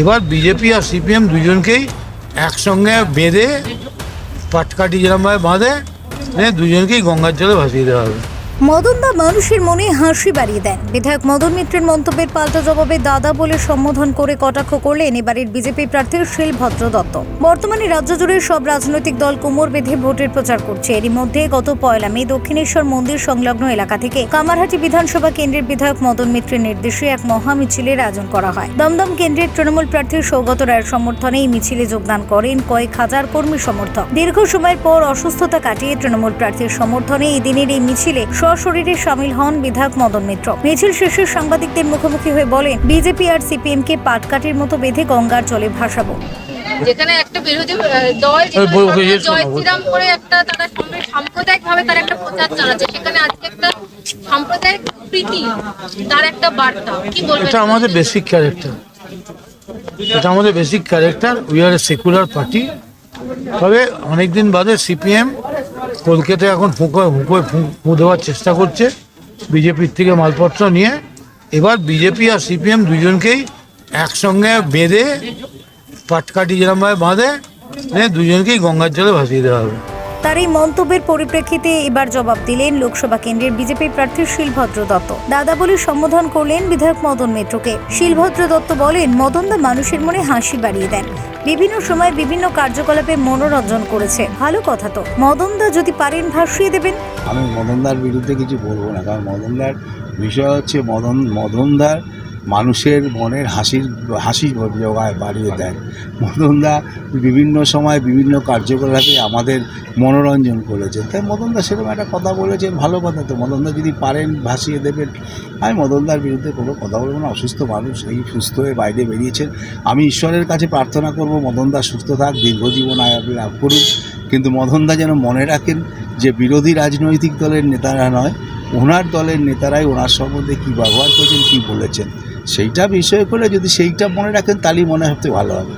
এবার বিজেপি আর সিপিএম দুজনকেই একসঙ্গে বেঁধে পাটকাঠি যেরমভাবে বাঁধে দুজনকেই গঙ্গার জলে ভাসিয়ে দেওয়া হবে। মদনদা মানুষের মনে হাসি বাড়িয়ে দেন। বিধায়ক মদন মিত্রের মন্তব্যের পাল্টা জবাবে দাদা বলে সম্বোধন করে কটাক্ষ করলেন এবারের বিজেপি প্রার্থী শিলভদ্র দত্ত। বর্তমানে রাজ্য জুড়ে সব রাজনৈতিক দল কোমর বেঁধে ভোটের প্রচার করছে। এরই মধ্যে গত পয়লা মে দক্ষিণেশ্বর মন্দির সংলগ্ন এলাকা থেকে কামারহাটি বিধানসভা কেন্দ্রের বিধায়ক মদন মিত্রের নির্দেশে এক মহা মিছিলের আয়োজন করা হয়। দমদম কেন্দ্রের তৃণমূল প্রার্থী সৌগত রায়ের সমর্থনে এই মিছিলে যোগদান করেন কয়েক হাজার কর্মী সমর্থক। দীর্ঘ সময়ের পর অসুস্থতা কাটিয়ে তৃণমূল প্রার্থীর সমর্থনে এই দিনের এই মিছিলে সশরীরে সামিল হন বিধায়ক মদন মিত্র। মিছিল শেষে সাংবাদিকদের মুখোমুখি হয়ে বলেন বিজেপি আর সিপিএম কে পাটকাঠির মতো বেঁধে গঙ্গার জলে ভাসাবো। যেখানে একটা বিরোধী দল ওই বল- ওই যে যেখানে জয় শ্রীরাম করে একটা তারা সাম্প্রদায়িক ভাবে তার একটা প্রচার চালাচ্ছে। সেখানে আজকে একটা সাম্প্রদায়িক প্রীতি তার একটা বার্তা। কি বলবেন? এটা আমাদের বেসিক ক্যারেক্টার এটা আমাদের basic character we are a secular party তবে অনেকদিন বাদে সিপিএম কলকাতায় এখন ফুঁকো ফুঁকোয় ফুঁ দেওয়ার চেষ্টা করছে। বিজেপির থেকে মালপত্র নিয়ে। এবার বিজেপি আর সিপিএম দুজনকেই একসঙ্গে বেঁধে পাটকাটি যেরমভাবে বাঁধে দুজনকেই গঙ্গার জলে ভাসিয়ে দেওয়া হবে। তার এই মন্তব্যের পরিপ্রেক্ষিতে এবার জবাব দিলেন লোকসভা কেন্দ্রের বিজেপি প্রার্থী শিলভদ্র দত্ত। দাদা বলে সম্বোধন করলেন বিধায়ক মদন মিত্রকে। শিলভদ্র দত্ত বলেন মদনদা মানুষের মনে হাসি বাড়িয়ে দেন। বিভিন্ন সময় বিভিন্ন কার্যকলাপে মনোরঞ্জন করেছে। ভালো কথা তো। মদনদা যদি পারেন ভাসিয়ে দেবেন। আমি মদনদার বিরুদ্ধে কিছু বলব না। কারণ মদনদার বিষয় হচ্ছে মদন মদনদার মানুষের মনের হাসির, হাসি জোগায় বাড়িয়ে দেয়। মদনদা বিভিন্ন সময় বিভিন্ন কার্যকলাপে আমাদের মনোরঞ্জন করেছেন তাই মদনদা সেরকম একটা কথা বলেছেন ভালো কথা। তো মদনদা যদি পারেন ভাসিয়ে দেবেন। আমি মদনদার বিরুদ্ধে কোনো কথা বলব না। অসুস্থ মানুষ, এই সুস্থ হয়ে বাইরে বেরিয়েছেন। আমি ঈশ্বরের কাছে প্রার্থনা করব, মদনদা সুস্থ থাক, দীর্ঘজীবন আয়াত লাভ করুন। কিন্তু মদনদা যেন মনে রাখেন যে বিরোধী রাজনৈতিক দলের নেতারা নয় ওনার দলের নেতারাই ওনার সম্বন্ধে কী ব্যবহার করেছেন, কী বলেছেন, সেইটা বিষয় করে যদি সেইটা মনে রাখেন তাহলেই মনে হতে ভালো হবে।